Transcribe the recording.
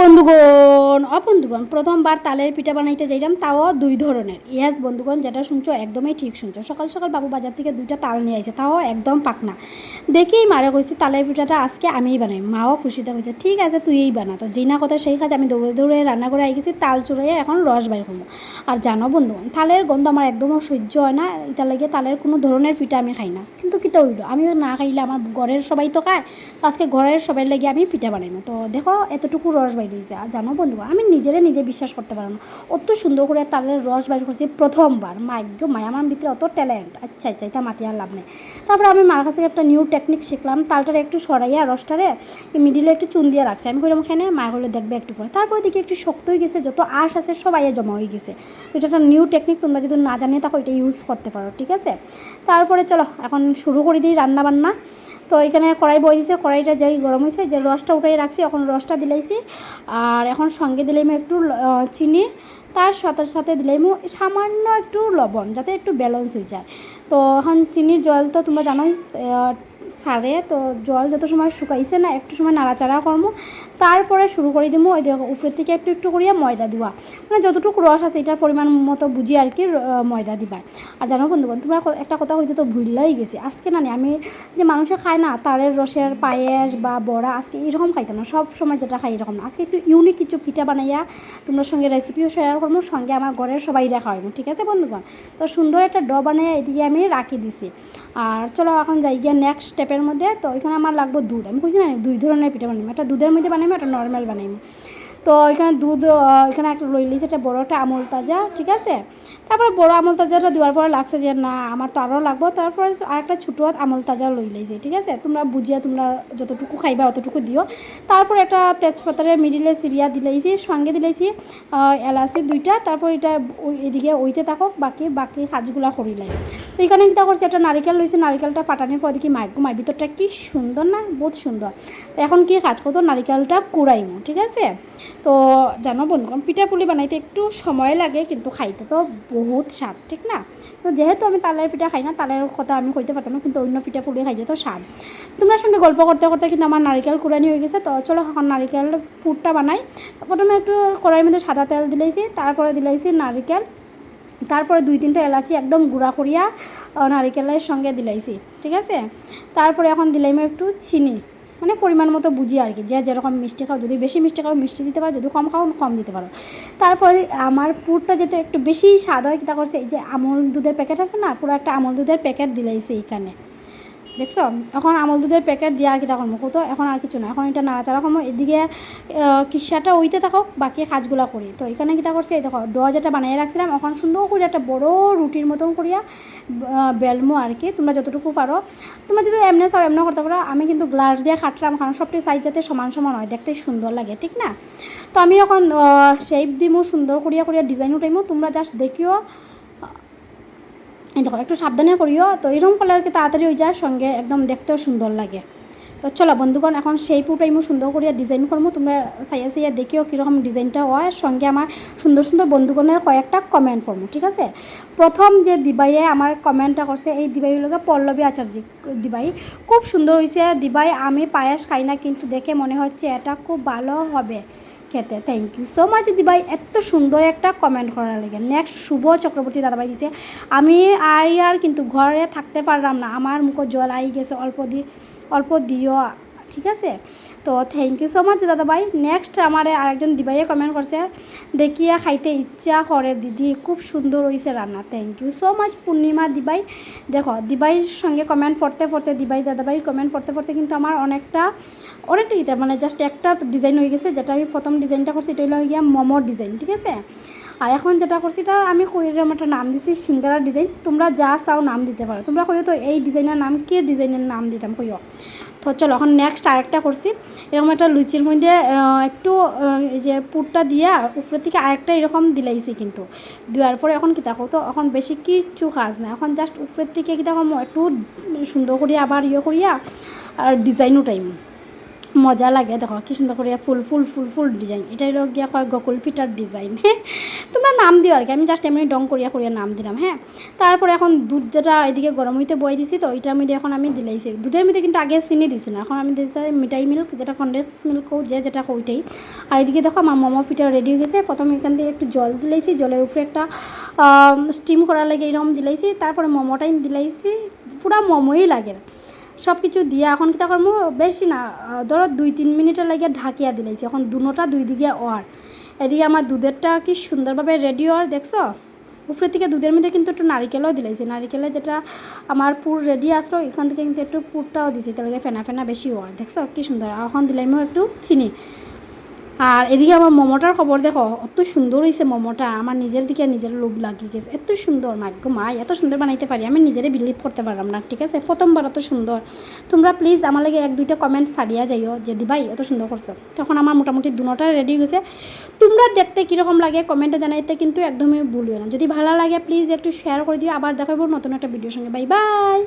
বন্ধুগণ, অবন্ধুগণ, প্রথমবার তালের পিঠা বানাইতে যাইলাম তাও দুই ধরনের। ইয়াস, বন্ধুগণ, যেটা শুনছো একদমই ঠিক শুনছো। সকাল সকাল বাবু বাজার থেকে দুইটা তাল নিয়ে আসে তাও একদম পাকনা। দেখেই মারে কইছি, তালের পিঠাটা আজকে আমিই বানাই। মাও খুশিতে কইছে, ঠিক আছে, তুইই বানা। তো যেই না কথা সেই কাজ আমি দৌড়ে দৌড়ে রান্না করে গেছি, তাল চুড়াইয়ে এখন রস বাইর করব। আর জানো বন্ধুগণ, তালের গন্ধ আমার একদমও সহ্য হয় না এটা লাগে তালের কোনো ধরনের পিঠা আমি খাই না। কিন্তু কিতা হইল আমি না খাইলে আমার ঘরের সবাই তো খায়, তো আজকে ঘরের সবাই লাগে আমি পিঠা বানাইনো তো দেখো, এতটুকু রস বাইর হয়েছে আর জানো বন্ধু, আমি নিজেরে নিজে বিশ্বাস করতে পারো না। অত সুন্দর করে তালের রস বাইর করছি প্রথমবার। মাইগ্য মায় আমার ভিতরে অত ট্যালেন্ট আচ্ছা আচ্ছা এটা মাতি আর লাভ নেই। তারপরে আমি মার কাছে একটা নিউ টেকনিক শিখলাম। তালটারে একটু সরাইয়া রসটারে মিডিলে একটু চুন দিয়ে রাখছি। আমি করলাম এখানে মা হলে দেখবে একটু পরে। তারপরে দেখি একটু শক্ত হয়ে গেছে, যত আশ আছে সবাই জমা হয়ে গেছে। তো এটা একটা নিউ টেকনিক তোমরা যদি না জানিয়ে থাকো, এটা ইউজ করতে পারো, ঠিক আছে? তারপরে চলো, এখন শুরু করে দিই রান্না বান্না তো এখানে কড়াই বই দিছে, কড়াইটা যাই গরম হয়েছে, যে রসটা উঠাই রাখছি, এখন রসটা দিলাইছি। আর এখন সঙ্গে দিলাম একটু চিনি, তার সাথে সাথে দিলাম সামান্য একটু লবণ, যাতে একটু ব্যালেন্স হয়ে যায়। তো এখন চিনির জল তো তোমরা জানোই সারে তো জল যত সময় শুকাইছে না, একটু সময় নাড়াচাড়া করব তারপরে শুরু করে দিব ওই উপরের থেকে একটু একটু করিয়া ময়দা দেওয়া মানে যতটুকু রস আছে, এটার পরিমাণ মতো বুঝি আর কি ময়দা দিবা। আর জানো বন্ধুগণ, তোমরা একটা কথা হইতে তো ভুললাই গেছি। আজকে না আমি যে মানুষে খায় না, তারের রসের পায়েস বা বড়া, আজকে এরকম খাইতাম না। সব সময় যেটা খাই এরকম না। আজকে একটু ইউনিক কিছু পিঠা বানাইয়া তোমরা সঙ্গে রেসিপিও শেয়ার করব সঙ্গে আমার ঘরের সবাই রাখা হইব ঠিক আছে বন্ধুগণ? তো সুন্দর একটা ড বানিয়ে এদিকে আমি রাখি দিছি। আর চলো, এখন যাই গিয়ে নেক্সট স্টেপের মধ্যে, তো ওইখানে আমার লাগবো দুধ। আমি কইছি না, দুই ধরনের পিঠা বানাবো একটা দুধের মধ্যে বানাবো একটা নর্মাল বানাবো তো এখানে দুধ এখানে একটা লই লিস একটা বড়, একটা আমল তাজা, ঠিক আছে? তারপরে বড় আমল তাজাটা দেওয়ার পরে লাগছে যে, না, আমার তো আরও লাগবো। তারপরে আর একটা ছোটো আমল তাজা লই লাইছে, ঠিক আছে? তোমরা বুঝিয়া তোমরা যতটুকু খাইবা অতটুকু দিও। তারপর একটা তেজপাতারে মিডিলে সিরিয়া দিলাইছি সঙ্গে দিলাইছি এলাচি দুইটা। তারপর এটা এদিকে ওইতে থাকক, বাকি বাকি কাজগুলা করিলাই তো এখানে কিতা করছি একটা নারিকেল লইছি, নারিকেলটা ফাটানোর পর দেখি মাইক মাই ভিতরটা কি সুন্দর না, বহুত সুন্দর। তো এখন কি কাজ করতো নারিকেলটা কুড়াইমো, ঠিক আছে? তো জানো বন্ধুগণ, পিঠা পুলি বানাইতে একটু সময় লাগে, কিন্তু খাইতে তো বহুত স্বাদ, ঠিক না? তো যেহেতু আমি তালের পিঠা খাই না, তালের কথা আমি কইতে পারতাম কিন্তু অন্য পিঠা পুলি খাইতে তো স্বাদ। তোমার সঙ্গে গল্প করতে করতে কিন্তু আমার নারিকেল কুড়ানি হয়ে গেছে, তো চলো এখন নারিকেল পুরটা বানাই। প্রথমে একটু কড়াইয়ের মধ্যে সাদা তেল দিলাইছি, তারপরে দিলাইছি নারিকেল। তারপরে দুই তিনটা এলাচি একদম গুঁড়া করিয়া নারিকেলের সঙ্গে দিলাইছি, ঠিক আছে? তারপরে এখন দিলাইম একটু চিনি। মানে পরিমাণ মতো বুঝি আর কি। যে যেরকম মিষ্টি খাও, যদি বেশি মিষ্টি খাও, মিষ্টি দিতে পারো, যদি কম খাও, কম দিতে পারো। তারপরে আমার পুরটা যেহেতু একটু বেশি স্বাদ হয়, কী করছে, এই যে আমল দুধের প্যাকেট আছে না, পুরো একটা আমল দুধের প্যাকেট দিলাইছে এইখানে। দেখছ? এখন আমল দুধের প্যাকেট দিয়ে আর কি তখন মুখো তো এখন আর কিছু না। এখন এটা নাড়াচাড়া করব, এদিকে কিসাটা ওইতে থাকক বাকি কাজগুলো করি। তো এখানে কিতা করছে, এই দেখো, ডোয়া যেটা বানিয়ে রাখছিলাম এখন সুন্দর করে একটা বড় রুটির মতন করিয়া বেলমো আর কি, তোমরা যতটুকু পারো। তোমরা যদি এমনি চাও এমনি করতে পারো। আমি কিন্তু গ্লাস দিয়ে খাটলাম, কারণ সবটি সাইজ যাতে সমান সমান হয়, দেখতে সুন্দর লাগে, ঠিক না? তো আমি এখন শেপ দিমো, সুন্দর করিয়া করিয়া ডিজাইন উঠাইমো। তোমরা জাস্ট দেখিও এই দেখো, একটু সাবধানে করিও। তো এরকম করলে আর কি তাড়াতাড়ি হয়ে যায় সঙ্গে একদম দেখতেও সুন্দর লাগে। তো চলো বন্ধুগণ, এখন সেই পুটাইমো সুন্দর করিয়া ডিজাইন করব। তোমরা সাইয়া সাইয়া দেখিও কীরকম ডিজাইনটা হয়। সঙ্গে আমার সুন্দর সুন্দর বন্ধুগণের কয়েকটা কমেন্ট করব ঠিক আছে? প্রথম যে দিবাইয়ে আমার কমেন্টটা করছে, এই দিবাই হলো পল্লবী আচার্য। দিবাই, খুব সুন্দর হয়েছে দিবাই, আমি পায়েস খাই না, কিন্তু দেখে মনে হচ্ছে এটা খুব ভালো হবে। খেতে। থ্যাংক ইউ সো মাচ ভাই এত সুন্দর একটা কমেন্ট করার লেগে। নেক্সট শুভ চক্রবর্তী দাদাভাই দিছে। আমি আর আর কিন্তু ঘরে থাকতে পারলাম না। আমার মুখ জল আই গেছে। অল্প দি অল্প দিও। ঠিক আছে? তো থ্যাংক ইউ সো মাচ দাদাভাই। নেক্সট আমার আরেকজন দিবাইয়ে কমেন্ট করছে, দেখিয়া খাইতে ইচ্ছা করে দিদি, খুব সুন্দর হয়েছে রান্না। Thank you so much Purnima দিবাই দেখো দিবাইয়ের সঙ্গে কমেন্ট পড়তে পড়তে দিবাই দাদাভাই কমেন্ট পড়তে পড়তে কিন্তু আমার অনেকটা অনেকটা ইতে মানে জাস্ট একটা ডিজাইন হয়ে গেছে। যেটা আমি প্রথম ডিজাইনটা করছি, এটা হলো গিয়া মোমোর ডিজাইন ঠিক আছে? আর এখন যেটা করছি, এটা আমি কইরম একটা নাম দিছি সিঙ্গারার ডিজাইন তোমরা যা চাও নাম দিতে পারো। তোমরা কইও তো, এই ডিজাইনের নাম, কে ডিজাইনের নাম দিতাম? কইও। তো চলো, এখন নেক্সট আরেকটা করছি। এরকম একটা লুচির মধ্যে একটু এই যে পুরটা দিয়া উপরের থেকে আরেকটা এরকম দিলাইছি কিন্তু। দেওয়ার পরে এখন কি দেখো তো, এখন বেশি কিচ্ছু কাজ না এখন জাস্ট উপরের থেকে কী দেখো, একটু সুন্দর করিয়া, আবার ইয়ে করিয়া, আর ডিজাইনও উঠাইম। মজা লাগে, দেখো কি সুন্দর করে ফুল ফুল ফুল ফুল ডিজাইন এটাই হলো গিয়া কয় গকুল পিঠার ডিজাইন হ্যাঁ তোমরা নাম দিও আর কি, আমি জাস্ট এমনি ডং করিয়া করিয়া নাম দিলাম হ্যাঁ তারপরে এখন দুধ যেটা এদিকে গরম হইতে বই দিছি, তো ওইটার মধ্যে এখন আমি দিলাইছি। দুধের মধ্যে কিন্তু আগে চিনি দিছি না, এখন আমি দিয়েছি মিঠাই মিল্ক যেটা কন্ডেন্স মিল্ক যে, যেটা ওইটাই আর এদিকে দেখো আমার মোমো পিঠা রেডি হয়ে গেছে। প্রথমে এখান থেকে একটু জল দিলাইছি জলের উপরে একটা স্টিম করার লাগে এরকম দিলাইছি। তারপরে মোমোটাই দিলাইছি পুরা মোমোই লাগে। সব কিছু দিয়া এখন কিতা করব বেশি না ধরো দুই তিন মিনিটের লাগিয়ে ঢাকিয়া দিলাইছি এখন দুনোটা দুই দিকে ওয়ার। এদিকে আমার দুধেরটা কি সুন্দরভাবে রেডি হওয়ার দেখছ? উপরের থেকে দুধের মধ্যে কিন্তু একটু নারিকেলও দিলাইছি নারিকেলের যেটা আমার পুর রেডি আসলো এখান থেকে কিন্তু একটু পুরটাও দিছি তাহলে ফেনা ফেনা বেশি হওয়ার দেখছ? কি সুন্দর এখন দিলাইমও একটু চিনি। আর এদিকে আমার মোমোটার খবর দেখো এত সুন্দর হয়েছে মোমোটা আমার নিজের দিকে নিজের লোভ লাগিয়ে গেছে। এত সুন্দর মাগ্য মা এত সুন্দর বানাইতে পারি আমি নিজেরে বিলিভ করতে পারলাম না, ঠিক আছে? প্রথমবার এত সুন্দর তোমরা প্লিজ আমার লাগে এক, দুইটা কমেন্ট সারিয়া যাইও, যে দিবাই এত সুন্দর করছ তখন আমার মোটামুটি দুনোটা রেডি গেছে। তোমরা দেখতে কীরকম লাগে কমেন্টে জানাইতে কিন্তু একদমই ভুলিও না। যদি ভালো লাগে প্লিজ একটু শেয়ার করে দিও। আবার দেখাবো নতুন একটা ভিডিওর সঙ্গে। Bye bye